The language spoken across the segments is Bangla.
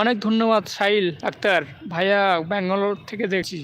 অনেক ধন্যবাদ, সাহিল আক্তার। ভাইয়া ব্যাঙ্গালোর থেকে দেখছি।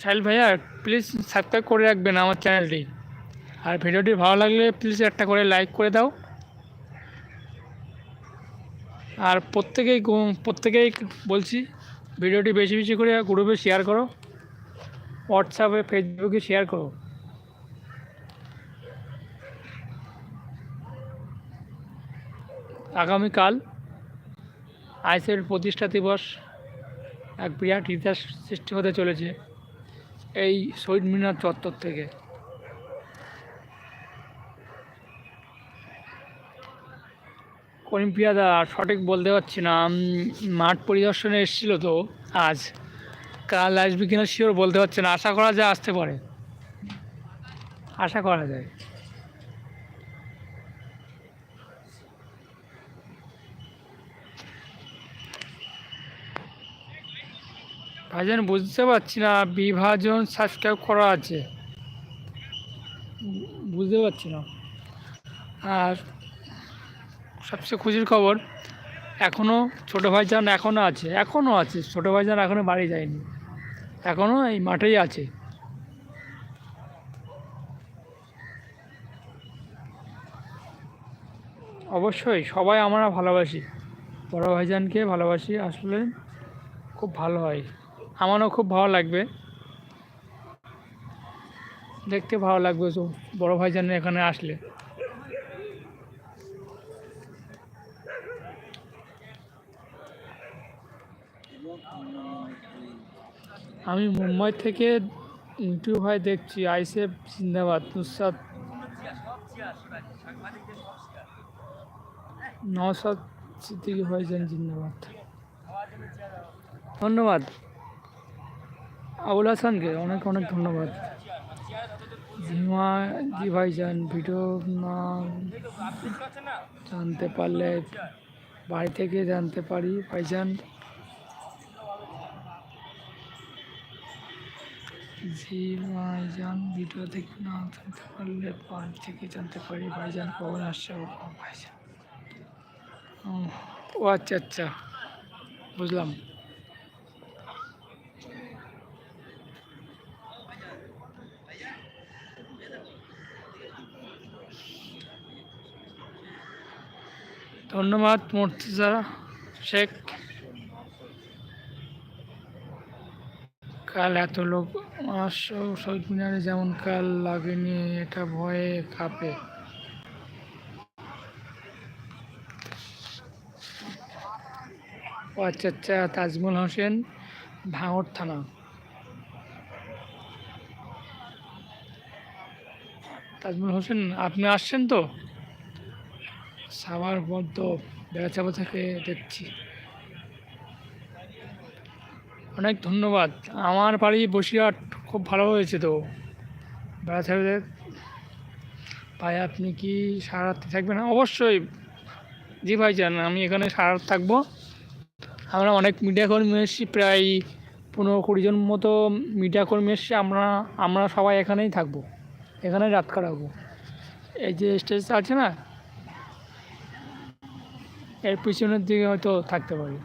সাহিল ভাইয়া প্লিজ সাবস্ক্রাইব করে রাখবেন আমার চ্যানেলটি আর ভিডিওটি ভালো লাগলে প্লিজ একটা করে লাইক করে দাও। আর প্রত্যেকেই প্রত্যেকেই বলছি, ভিডিওটি বেশি বেশি করে গ্রুপে শেয়ার করো। হোয়াটসঅ্যাপে ফেসবুকে শেয়ার করো। আগামীকাল আইসের প্রতিষ্ঠা দিবস এক বিরাট ইতিহাস সৃষ্টি হতে চলেছে এই শহীদ মিনার চত্বর থেকে। অলিম্পিয়াদা, সঠিক বলতে পারছি না মাঠ পরিদর্শনে এসেছিল তো আজ। কাল আসবে কিনা শিওর বলতে পারছি না, আশা করা যায় আসতে পারে। আশা করা যায়। ভাইজান বুঝতে পারছি না, বিভাজন সাবস্ক্রাইব করা আছে। বুঝতে পারছি না। আর সবচেয়ে খুশির খবর এখনও ছোটো ভাইজান এখনও আছে এখনও আছে, ছোটো ভাইজান এখনও বাড়ি যায়নি। এখনও এই মাঠেই আছে। অবশ্যই সবাই আমরা ভালোবাসি। বড় ভাইজানকে ভালোবাসি, আসলে খুব ভালো হয়। আমারও খুব ভালো লাগবে। দেখতে ভালো লাগবে তো, বড় ভাইজান এখানে আসলে। আমি মুম্বাই থেকে ইউটিউব হয় দেখছি, আইসেফ জিন্দাবাদ, নুসরাত। নওসাদ সিদ্দিকি ভাইজান জিন্দাবাদ। ধন্যবাদ। আবুল হাসানকে অনেক অনেক ধন্যবাদ। জিমা জি ভাইজান ভিডিও না জানতে পারলে বাড়ি থেকে জানতে পারি ভাইজান জি ভাইজান ভিডিও দেখে না জানতে পারলে বাড়ি থেকে জানতে পারি ভাইজান কখন আসছে ভাইজান ও আচ্ছা আচ্ছা বুঝলাম। ধন্যবাদ, মর্তুজা শেখ। কাল এত লোক আসো, শহীদ মিনারে যেমন কাল লাগেনি, এটা ভয়ে কাঁপে। আচ্ছা আচ্ছা তাজমুল হোসেন, ভাঙড় থানা। তাজমুল হোসেন, আপনি আসছেন তো? সাবার মধ্য বেড়াচাপা থেকে, দেখছি। অনেক ধন্যবাদ। আমার বাড়ি বসিরহাট, খুব ভালো হয়েছে তো। বেড়াচাপা ভাই, আপনি কি সারা রাত্রি থাকবেন? অবশ্যই। জি ভাই ভাইজান, আমি এখানে সারা রাত থাকব। আমরা অনেক মিডিয়া কর্মী এসেছি, প্রায় পনেরো কুড়ি জন মতো মিডিয়া কর্মী এসেছি। আমরা আমরা সবাই এখানেই থাকব। এখানেই রাত কাটাবো। এই যে স্টেজ আছে না এর পিছনের দিকে হয়তো থাকতে পারি।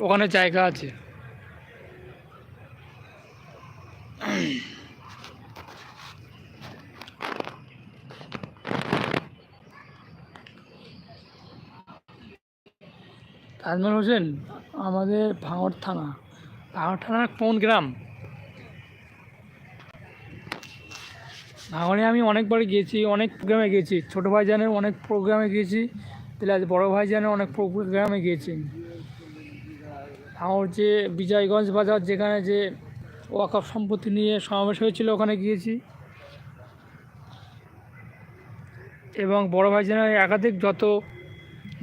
ওখানে জায়গা আছে। তাজমল হোসেন, আমাদের ভাঙড় থানা। ভাঙড় থানার কোন গ্রাম? ভাঙড়ে আমি অনেকবার গিয়েছি, অনেক প্রোগ্রামে গিয়েছি। ছোটো ভাইজানের অনেক প্রোগ্রামে গিয়েছি প্লাস বড়ো ভাইজানের অনেক প্রোগ্রামে গিয়েছি। ভাঙড় যে বিজয়গঞ্জ বাজার, যেখানে যে ওয়াকফ সম্পত্তি নিয়ে সমাবেশ হয়েছিল, ওখানে গিয়েছি। এবং বড় ভাইজানের একাধিক যত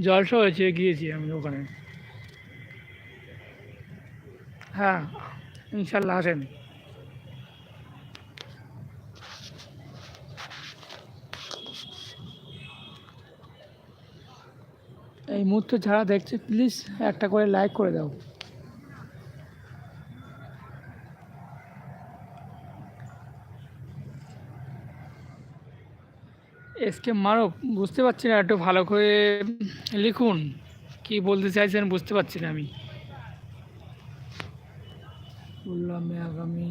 জলসা হয়েছে, গিয়েছি আমি ওখানে। হ্যাঁ ইনশাল্লাহ আসেন। এই মুহূর্তে যারা দেখছে প্লিজ একটা করে লাইক করে দাও। এসকে মানব বুঝতে পারছি না, একটু ভালো করে লিখুন। কি বলতে চাইছেন বুঝতে পারছি না আমি। বললাম আগামী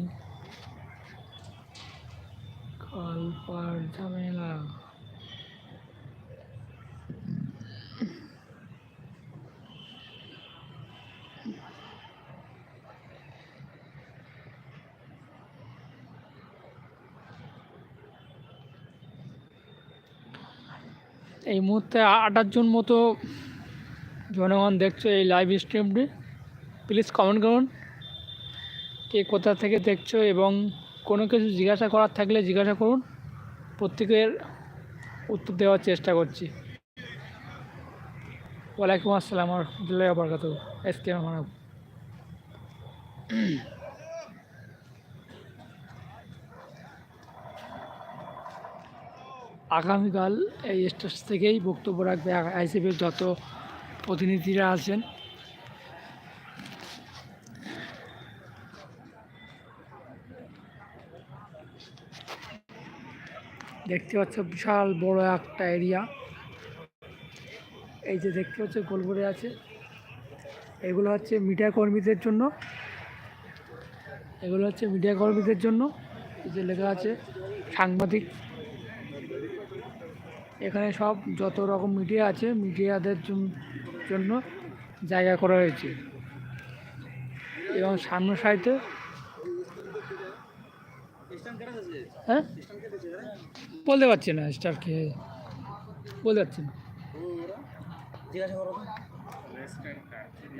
কাল পার ঝামেলা। এই মুহূর্তে আটাশ জন মতো জনগণ দেখছ এই লাইভ স্ট্রিমটি প্লিজ কমেন্ট করুন, কে কোথা থেকে দেখছ এবং কোনো কিছু জিজ্ঞাসা করার থাকলে জিজ্ঞাসা করুন। প্রত্যেকের উত্তর দেওয়ার চেষ্টা করছি। ওয়ালাইকুম আসসালাম রহমতুল্লাহ বরকাত এস কে মানব আগামীকাল এই স্টেজ থেকেই বক্তব্য রাখবে আইসিপির যত প্রতিনিধিরা আছেন। দেখতে পাচ্ছ বিশাল বড় একটা এরিয়া। এই যে দেখতে পাচ্ছ গোল করে আছে। এগুলো হচ্ছে মিডিয়া কর্মীদের জন্য। এগুলো হচ্ছে মিডিয়া কর্মীদের জন্য। এই যে লেখা আছে সাংবাদিক এখানে সব যত রকম মিডিয়া আছে, মিডিয়াদের জন- জন্য জায়গা করা হয়েছে। এবং সামনে সাইডে হ্যাঁ? বলতে পারছি না স্টার কে বলতে পারছি না।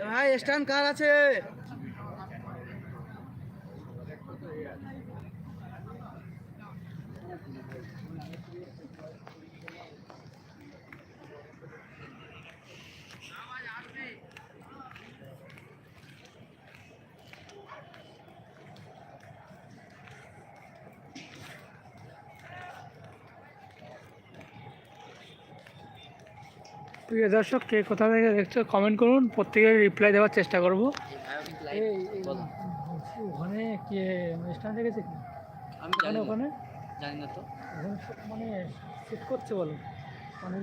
ভাই স্ট্যান্ড কার আছে? প্রিয় দর্শক কে কোথা থেকে দেখছ কমেন্ট করুন। প্রত্যেকের রিপ্লাই দেওয়ার চেষ্টা করব। ওখানে কে স্ট্যান্ড দেখেছে কি? আমি ওখানে ওখানে? জানি না তো। ওখানে সব মানে সেট করছে বলো। মানে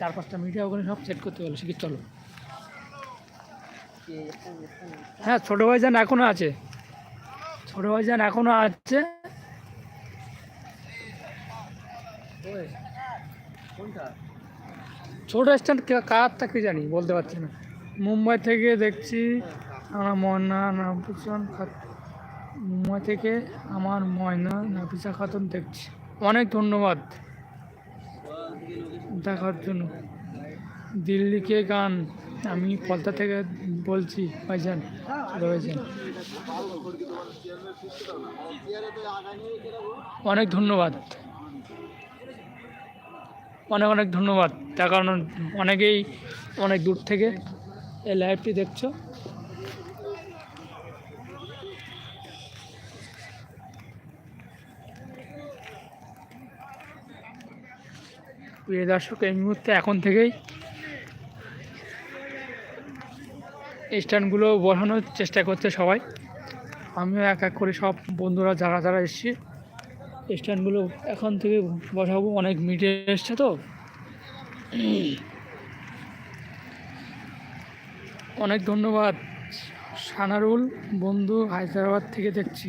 চার পাঁচটা মিডিয়া ওখানে সব সেট করতে বলো শিখির চলো? হ্যাঁ ছোটো ভাইজান এখনও আছে। ছোটো ভাইজান এখনও আছে। কোনটা? ছোটো স্ট্যান্ড কারটা কি জানি, বলতে পারছি না। মুম্বাই থেকে দেখছি আমার ময়না নাফিসান মুম্বাই থেকে আমার ময়না নাফিসা খাতুন দেখছি। অনেক ধন্যবাদ দেখার জন্য। দিল্লিকে গান? আমি কলতা থেকে বলছি, ভাইজান, ছোটো ভাইজান। অনেক ধন্যবাদ। অনেক অনেক ধন্যবাদ। তার কারণ অনেকেই অনেক দূর থেকে এই লাইভটি দেখছ। প্রিয় দর্শক, এই মুহূর্তে এখন থেকেই স্ট্যান্ডগুলো বসানোর চেষ্টা করছে সবাই। আমিও এক এক করে সব বন্ধুরা, যারা যারা এসছি স্ট্যান্ডগুলো এখন থেকে বসাবো, অনেক মিটে এসছে তো। অনেক ধন্যবাদ, সানারুল, বন্ধু, হায়দ্রাবাদ থেকে দেখছি।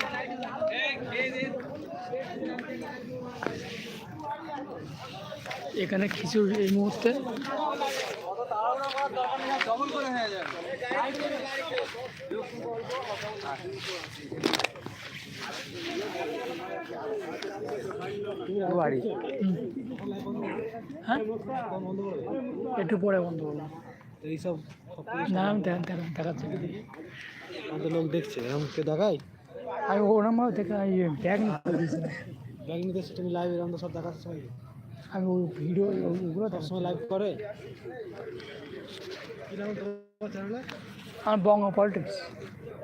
এখানে খিচুড়ি এই মুহূর্তে। বাড়ি হ্যাঁ? একটু পরে বন্ধ করলাম। এইসব সব পুলিশ না আমি দেখা- দেখা- দেখাচ্ছি। আমাদের লোক দেখছে এরকম কে দেখায়? আমি ওরম ভাবে দেখে ব্যাগ নিতে ব্যাগ নিতে তুমি লাইভ এরকম সব দেখাচ্ছ আমি ওই ভিডিও ওগুলো সবসময় লাইভ করে? আমার বঙ্গ পলিটিক্স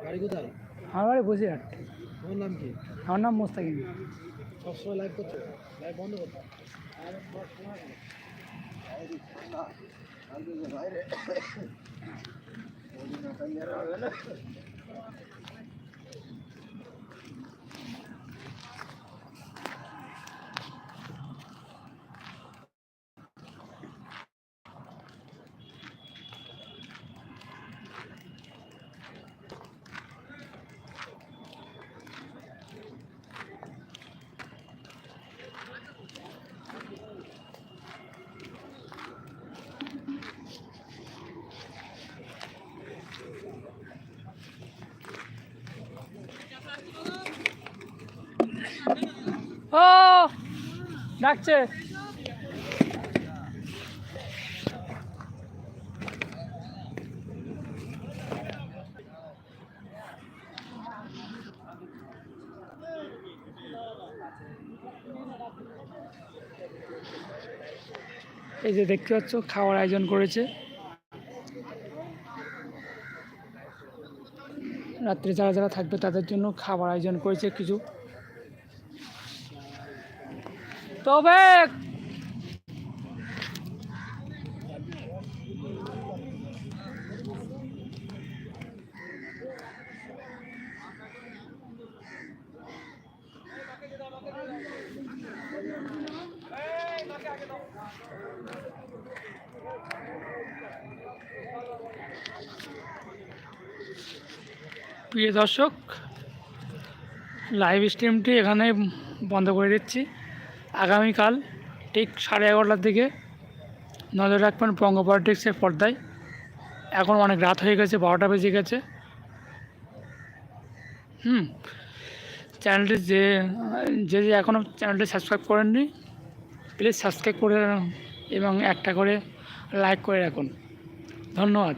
বাড়ি কোথায়? আমার বাড়ি বসিরহাট তোমার নাম কি? আমার নাম মোস্তাকিম। সবসময় লাইভ করছ? লাইভ বন্ধ করছ? ও, ডাকছে। এই যে দেখতে পাচ্ছ, খাওয়ার আয়োজন করেছে। রাত্রে যারা যারা থাকবে তাদের জন্য খাবার আয়োজন করেছে কিছু। তবে প্রিয় দর্শক লাইভ স্ট্রিমটি এখানে বন্ধ করে দিচ্ছি। আগামীকাল ঠিক সাড়ে এগারোটার দিকে নজর রাখবেন বঙ্গ পলিটিক্সের পর্দায়। এখন অনেক রাত হয়ে গেছে, বারোটা বেজে গেছে। হুম, চ্যানেলটি যে যে যে এখনও চ্যানেলটি সাবস্ক্রাইব করেননি, প্লিজ সাবস্ক্রাইব করে এবং একটা করে লাইক করে রাখুন। ধন্যবাদ।